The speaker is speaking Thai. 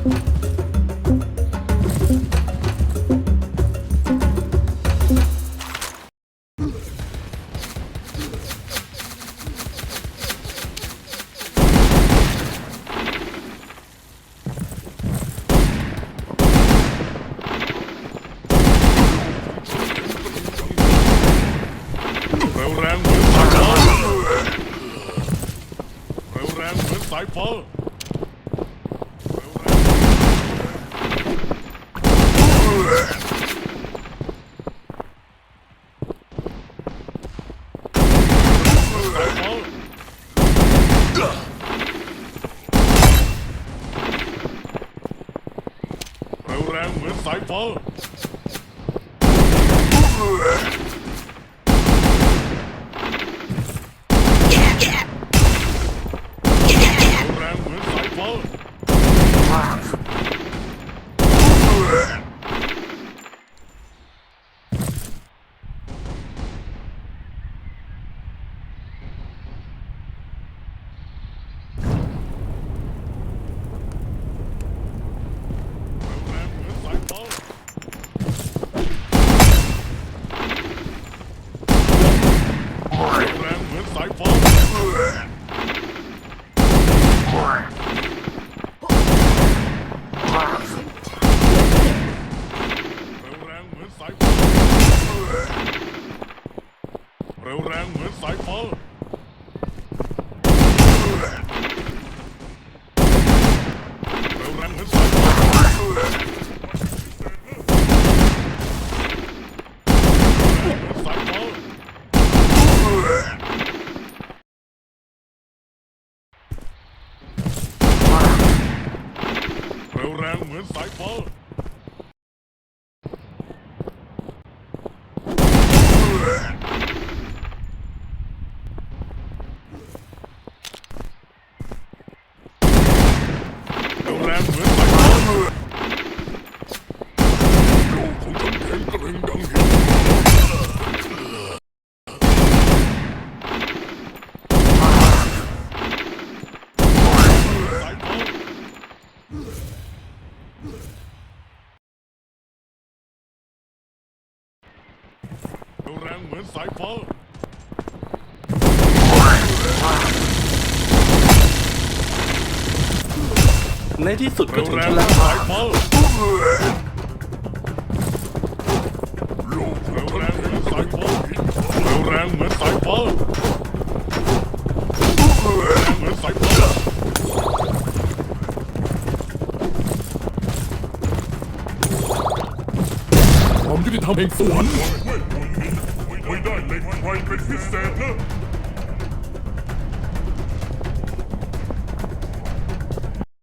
เร็วแรงเหมือนสายฟ้าเร็วแรงเหมือนสายฟ้าเร็วแรงสายฟ้า เหมือนสายฟ้า แรงเหมือนสายฟ้าแรงเหมือนสายฟ้าแรงเหมือนสายฟ้า เร็วแรงเหมือนสายฟ้าเร็วแรงเหมือนสายฟ้าเร็วแรงเหมือนสายฟ้าเร็วแรงเหมือนสายฟ้าเร็วแรง เหมือนสายฟ้าเร็วแรงเหมือนสายฟ้าโลกของฉันแข็งแกร่งดังหินสายฟ้าเร็วแร งเหมือนสายฟ้าในที่สุดก็เร็วถึงแรงฉันเหมืแล้อวนสายฟ้าโลกเร็วแรงเหมือนสายฟ้าเร็วแรงเหมือนสายฟ้าเร็วแรงเหมือนสายฟ้าความยุติธรรมแห่งสวรรค์ ไม่